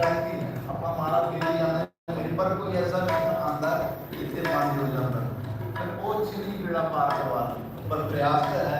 ਚਾਹੇ ਕਿ ਆਪਾਂ ਮਹਾਰਾਜ ਕਿਤੇ ਜਾਂਦੇ ਮੇਰੇ ਪਰ ਕੋਈ ਐਸਾ ਨਹੀਂ ਆਂਦਾ ਜਿੱਥੇ ਬੰਦ ਹੋ ਜਾਂਦਾ। ਉਹ ਚੀਜ਼ ਜਿਹੜਾ ਪਾਰ ਕਰਵਾ ਪਰ ਪ੍ਰਯਾਸ ਹੈ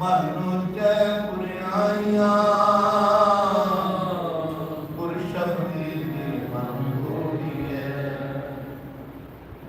ਮਰਨੋ ਜੈ ਪੁਰਿਆਈਆਂ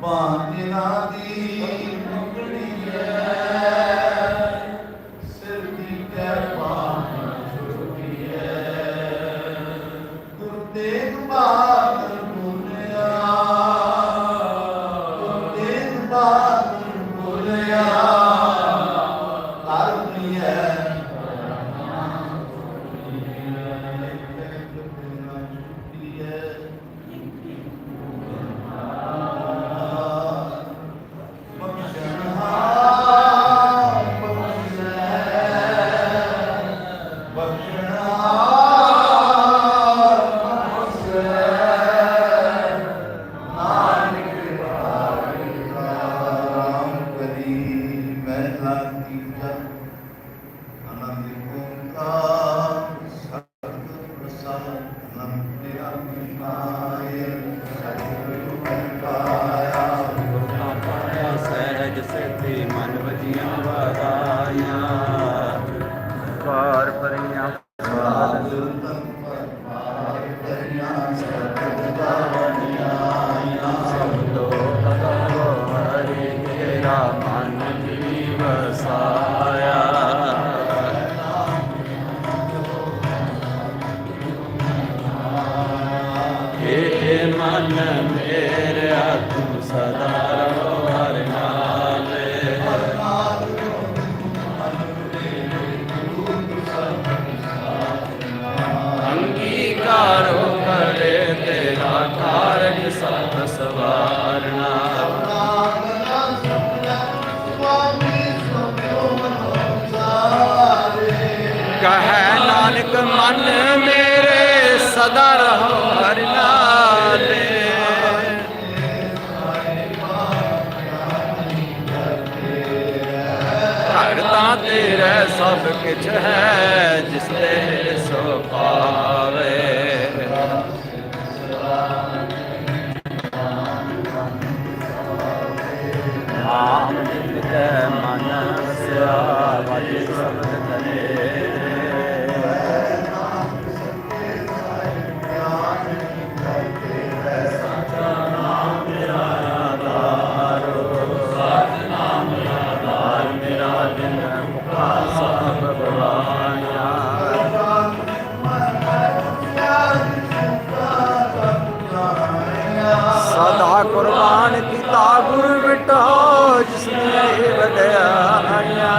ਬਾਂਝਣਾ ਦੀ ਮੰਗਣੀ ਹੈ। ਸਿਰ ਦੀ ਕਿਰਪਾ ਛੁਟੀ ਹੈ। ਗੁਰਦੇਵ ਬਾਤ ਗੁਰਿਆ ਗੁਰਦੇਵ ਬਾਤ ਮੇਰਾ ਮਨ ਜੀ ਵਸਾਇਆ। ਇਹ ਮਨ ਮੇਰਾ ਤੂੰ ਸਦਾ ਰਹੋ ਹਰ ਨਾਲ। ਅੰਗੀਕਾਰੋ ਕਰੇ ਤੇਰਾ ਕਾਰਜ ਸਤ ਸਵਾਰ ਮਨ ਸਦਾ ਰਹੋ ਹਰਿ ਨਾਲੇ ਭਗਤਾ ਤੇਰੇ ਸਭ ਕਿਛ ਹੈ, ਜਿਸ ਤੇ ਸੋ ਪਾਵੇ। ਆਮ ਜਿਤ ਮਨ ਸਦਾ ਕੁਰਬਾਨ ਕੀਤਾ ਗੁਰ ਵਿਟੋ ਜਿਸ ਨੇ ਵਧਾਈਆਂ